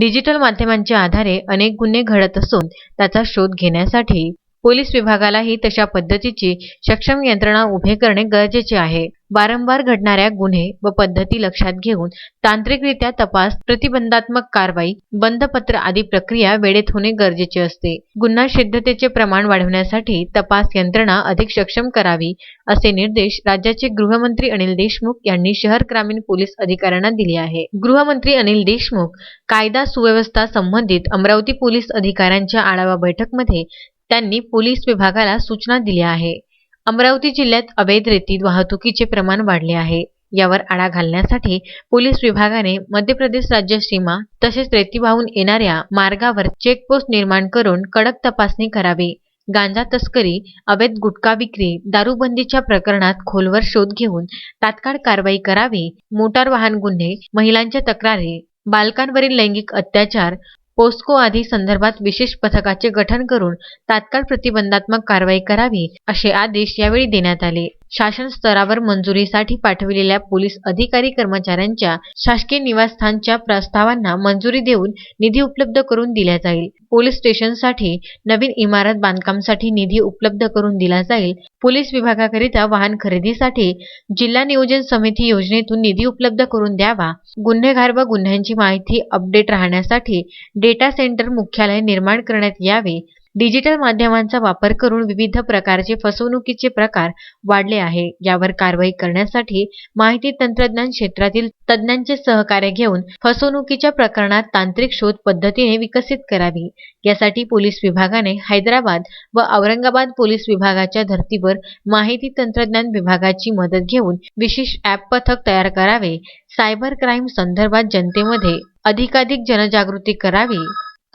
Digital माध्यमांच्या आधारे अनेक गुन्हे घडत असून त्याचा शोध घेण्यासाठी पोलीस विभागालाही तशा पद्धतीची सक्षम यंत्रणा उभे करणे गरजेचे आहे. वारंवार घडणाऱ्या गुन्हे व पद्धती लक्षात घेऊन तांत्रिकरित्या तपास प्रतिबंधात्मक कारवाई बंधपत्र आदी प्रक्रिया वेळेत होणे गरजेचे असते. गुन्हा सिद्धतेचे प्रमाण वाढवण्यासाठी तपास यंत्रणा अधिक सक्षम करावी असे निर्देश राज्याचे गृहमंत्री अनिल देशमुख यांनी शहर ग्रामीण पोलीस अधिकाऱ्यांना दिले आहे. गृहमंत्री अनिल देशमुख कायदा सुव्यवस्था संबंधित अमरावती पोलीस अधिकाऱ्यांच्या आढावा बैठकमध्ये त्यांनी पोलीस विभागाला सूचना दिल्या आहे. अमरावती जिल्ह्यात अवैध रेतीत वाहतुकीचे प्रमाण वाढले आहे. यावर आळा घालण्यासाठी पोलीस विभागाने मध्य प्रदेश राज्य सीमा तसेच रेती वाहून येणाऱ्या मार्गावर चेकपोस्ट निर्माण करून कडक तपासणी करावी. गांजा तस्करी अवैध गुटखा विक्री दारूबंदीच्या प्रकरणात खोलवर शोध घेऊन तात्काळ कारवाई करावी. मोटार वाहन गुन्हे महिलांच्या तक्रारी बालकांवरील लैंगिक अत्याचार पोस्को आदी संदर्भात विशेष पथकाचे गठन करून तात्काळ प्रतिबंधात्मक कारवाई करावी असे आदेश यावेळी देण्यात आले. शासन स्तरावर मंजुरीसाठी पाठविलेल्या पोलीस अधिकारी कर्मचाऱ्यांच्या शासकीय निवासस्थानच्या प्रस्तावांना मंजुरी देऊन निधी उपलब्ध करून दिला जाईल. पोलीस स्टेशनसाठी नवीन इमारत बांधकामसाठी निधी उपलब्ध करून दिला जाईल. पोलीस विभागाकरिता वाहन खरेदीसाठी जिल्हा नियोजन समिती योजनेतून निधी उपलब्ध करून द्यावा. गुन्हेगार व गुन्ह्यांची माहिती अपडेट राहण्यासाठी डेटा सेंटर मुख्यालय निर्माण करण्यात यावे. डिजिटल माध्यमांचा वापर करून विविध प्रकारचे फसवणुकीचे प्रकार वाढले आहे. यावर कारवाई करण्यासाठी माहिती तंत्रज्ञान क्षेत्रातील तज्ज्ञांचे सहकार्य घेऊन फसवणुकीच्या प्रकरणात तांत्रिक शोध पद्धतीने विकसित करावी. यासाठी पोलीस विभागाने हैदराबाद व औरंगाबाद पोलीस विभागाच्या धर्तीवर माहिती तंत्रज्ञान विभागाची मदत घेऊन विशेष ॲप पथक तयार करावे. सायबर क्राईम संदर्भात जनतेमध्ये अधिकाधिक जनजागृती करावी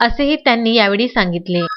असेही त्यांनी यावेळी सांगितले.